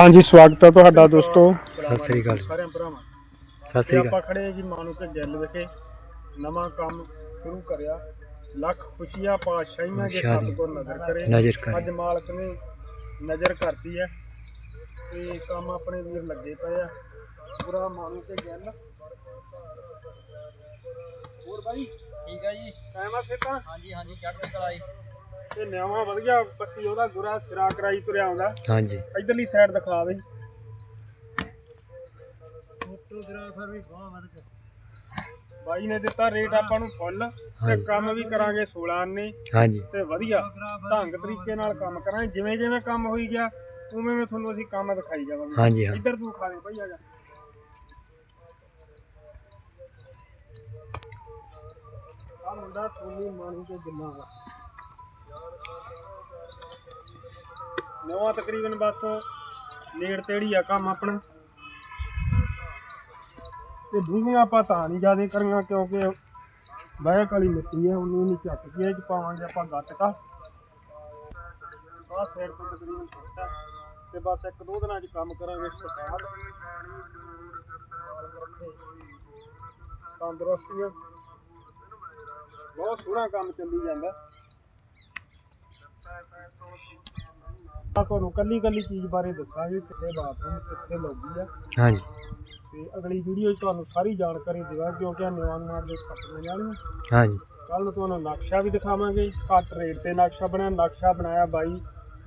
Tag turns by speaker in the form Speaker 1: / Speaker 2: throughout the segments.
Speaker 1: ਹਾਂਜੀ ਸਵਾਗਤ ਹੈ ਤੁਹਾਡਾ ਦੋਸਤੋ।
Speaker 2: ਸਤਿ ਸ੍ਰੀ ਅਕਾਲ
Speaker 1: ਸਾਰਿਆਂ ਭਰਾਵਾਂ।
Speaker 2: ਸਤਿ
Speaker 1: ਤੇ
Speaker 2: ਸ੍ਰੀ
Speaker 1: ਆਪਾਂ
Speaker 2: ਅਕਾਲ
Speaker 1: ਖੜੇ ਹਾਂ ਜੀ ਮਾਨੂ ਕੇ ਗਿੱਲ ਵਿਖੇ। ਨਵਾਂ ਕੰਮ ਸ਼ੁਰੂ ਕਰਿਆ। ਲੱਖ ਖੁਸ਼ੀਆਂ ਪਾਤਸ਼ਾਹੀਆਂ ਦੇ
Speaker 2: ਪਾਤਸ਼ਾਹ ਦੀ
Speaker 1: ਸਤਿਗੁਰ ਨਜ਼ਰ ਕਰੇ।
Speaker 2: ਨਜ਼ਰ ਕਰੇ।
Speaker 1: ਅੱਜ ਮਾਲਕ ਨੇ ਨਜ਼ਰ ਕਰਤੀ ਹੈ। ਤੇ ਕੰਮ ਆਪਣੇ ਵੀਰ ਲੱਗੇ ਪਏ ਆ। ਪੂਰਾ ਮਾਨੂ ਕੇ ਗਿੱਲ। ਹੋਰ ਬਾਈ
Speaker 3: ਠੀਕ ਹੈ ਜੀ?
Speaker 1: ਟਾਈਮ ਆ ਸੇਤਾ
Speaker 3: ਹਾਂਜੀ ਹਾਂਜੀ ਚੜ੍ਹਦੀ ਕਲਾ ਜੀ।
Speaker 1: ਤੇ ਨਵਾਂ ਵਧੀਆ ਪੱਤੀ ਉਹਦਾ ਗੁਰਾ ਸਿਰਾ ਕਰਾਈ ਤੁਰਿਆ ਆਉਂਦਾ।
Speaker 2: ਹਾਂਜੀ।
Speaker 1: ਇਧਰਲੀ ਸਾਈਡ ਦਿਖਾ ਦੇ।
Speaker 3: ਫੋਟੋ ਗ੍ਰਾਫਰ ਵੀ ਬਹੁਤ ਵਧੀਆ
Speaker 1: ਬਾਈ ਨੇ ਦਿੱਤਾ ਰੇਟ ਆਪਾਂ ਨੂੰ ਫੁੱਲ ਤੇ। ਕੰਮ ਵੀ ਕਰਾਂਗੇ 16 ਨੇ
Speaker 2: ਹਾਂਜੀ।
Speaker 1: ਤੇ ਵਧੀਆ ਢੰਗ ਤਰੀਕੇ ਨਾਲ ਕੰਮ ਕਰਾਂਗੇ। ਜਿਵੇਂ ਜਿਵੇਂ ਕੰਮ ਹੋਈ ਗਿਆ ਉਵੇਂ ਉਵੇਂ ਤੁਹਾਨੂੰ ਅਸੀਂ ਕੰਮ ਦਿਖਾਈ ਜਾਵਾਂਗੇ।
Speaker 2: ਹਾਂਜੀ, ਹਾਂ।
Speaker 1: ਇੱਧਰ ਤੂੰ ਖਾ ਦੇ ਭਾਈ ਆ ਜਾ। ਆ ਮੁੰਡਾ ਸੋਨੀ ਮਾਨੀ ਤੇ ਜਿੰਨਾ ਦਾ ਨਵਾਂ ਤਕਰੀਬਨ ਬਸ ਨੇੜ ਤੇੜੀ ਆ ਕੰਮ ਆਪਣਾ। ਤੇ ਦੂਜੀਆਂ ਆਪਾਂ ਤਾਂ ਨਹੀਂ ਜ਼ਿਆਦਾ ਕਰੀਆਂ ਕਿਉਂਕਿ ਬਹਿਕ ਵਾਲੀ ਮਿੱਟੀ ਹੈ ਉਹਨੂੰ ਨਹੀਂ ਚੱਕ ਕੇ ਚ ਪਾਵਾਂਗੇ ਆਪਾਂ ਗੱਟਕਾ ਆਹ ਸਾਈਡ ਤੋਂ ਤਕਰੀਬਨ ਛੋਟਾ ਤੇ ਬਸ ਇੱਕ ਦੋ ਦਿਨਾਂ ਚ ਕੰਮ ਕਰਾਂਗੇ ਸਟਾਰਟ। ਤੰਦਰੁਸਤੀਆਂ ਬਹੁਤ ਸੋਹਣਾ ਕੰਮ ਚੱਲੀ ਜਾਂਦਾ। ਆ ਤੁਹਾਨੂੰ ਕੱਲੀ ਕੱਲੀ ਚੀਜ਼ ਬਾਰੇ ਦੱਸਾਂਗੇ ਕਿੱਥੇ ਬਾਥਰੂਮ ਕਿੱਥੇ ਲੌਬੀ ਆ।
Speaker 2: ਹਾਂਜੀ।
Speaker 1: ਤੇ ਅਗਲੀ ਵੀਡੀਓ 'ਚ ਤੁਹਾਨੂੰ ਸਾਰੀ ਜਾਣਕਾਰੀ ਦੇਵਾਂਗੇ ਕਿਉਂਕਿ ਆ ਨਿਵਾਂ ਨਿਵਾਂ ਦੇ ਕੱਪੜੇ ਜਾਣੀਆਂ
Speaker 2: ਹਾਂਜੀ।
Speaker 1: ਕੱਲ ਨੂੰ ਤੁਹਾਨੂੰ ਨਕਸ਼ਾ ਵੀ ਦਿਖਾਵਾਂਗੇ ਘੱਟ ਰੇਟ ਤੇ ਨਕਸ਼ਾ ਬਣਿਆ ਨਕਸ਼ਾ ਬਣਾਇਆ ਬਾਈ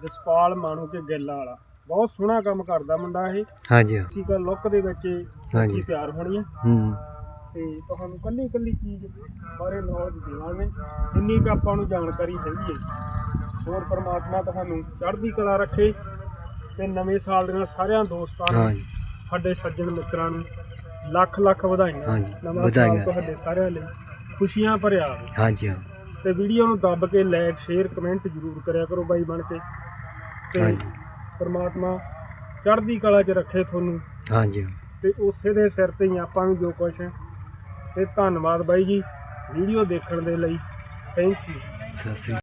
Speaker 1: ਜਸਪਾਲ ਮਾਣੂ ਕੇ ਗਿੱਲਾਂ ਵਾਲਾ। ਬਹੁਤ ਸੋਹਣਾ ਕੰਮ ਕਰਦਾ ਮੁੰਡਾ ਇਹ।
Speaker 2: ਹਾਂਜੀ। ਹਾਂ।
Speaker 1: ਠੀਕ ਲੁੱਕ ਦੇ ਵਿੱਚ
Speaker 2: ਹਾਂਜੀ।
Speaker 1: ਤਿਆਰ ਹੋਣੀ ਹੈ
Speaker 2: ਹੂੰ।
Speaker 1: ਤੇ ਤੁਹਾਨੂੰ ਕੱਲੀ ਕੱਲੀ ਚੀਜ਼ ਬਾਰੇ ਨੌਲੇਜ ਦੇਵਾਂਗੇ। ਜਿੰਨੀ ਕੁ ਆਪਾਂ ਨੂੰ ਜਾਣਕਾਰੀ ਹੈਗੀ ਹੈ। ਹੋਰ ਪ੍ਰਮਾਤਮਾ ਤੁਹਾਨੂੰ ਚੜ੍ਹਦੀ ਕਲਾ ਰੱਖੇ ਤੇ ਨਵੇਂ ਸਾਲ ਦੀਆਂ ਸਾਰਿਆਂ ਦੋਸਤਾਂ ਨੂੰ
Speaker 2: ਹਾਂਜੀ।
Speaker 1: ਸਾਡੇ ਸੱਜਣ ਮਿੱਤਰਾਂ ਨੂੰ ਲੱਖ ਲੱਖ ਵਧਾਈਆਂ।
Speaker 2: ਹਾਂਜੀ,
Speaker 1: ਨਵਾਂ
Speaker 2: ਵਧਾਈਆਂ
Speaker 1: ਸਾਲ ਤੁਹਾਡੇ ਸਾਰਿਆਂ ਲਈ ਖੁਸ਼ੀਆਂ ਭਰਿਆ ਹੋਵੇ।
Speaker 2: ਹਾਂਜੀ ਹਾਂ।
Speaker 1: ਤੇ ਵੀਡੀਓ ਨੂੰ ਦੱਬ ਕੇ ਲਾਈਕ ਸ਼ੇਅਰ ਕਮੈਂਟ ਜ਼ਰੂਰ ਕਰਿਆ ਕਰੋ ਬਾਈ ਬਣ ਕੇ। ਤੇ
Speaker 2: ਹਾਂਜੀ।
Speaker 1: ਪਰਮਾਤਮਾ ਚੜ੍ਹਦੀ ਕਲਾ 'ਚ ਰੱਖੇ ਤੁਹਾਨੂੰ।
Speaker 2: ਹਾਂਜੀ ਹਾਂ।
Speaker 1: ਤੇ ਉਸੇ ਦੇ ਸਿਰ ਤੇ ਹੀ ਆਪਾਂ ਵੀ ਜੋ ਕੁਛ ਹੈ ਤੇ ਧੰਨਵਾਦ ਬਾਈ ਜੀ ਵੀਡੀਓ ਦੇਖਣ ਦੇ ਲਈ ਥੈਂਕ ਯੂ
Speaker 2: ਸਤਿ ਸ੍ਰੀ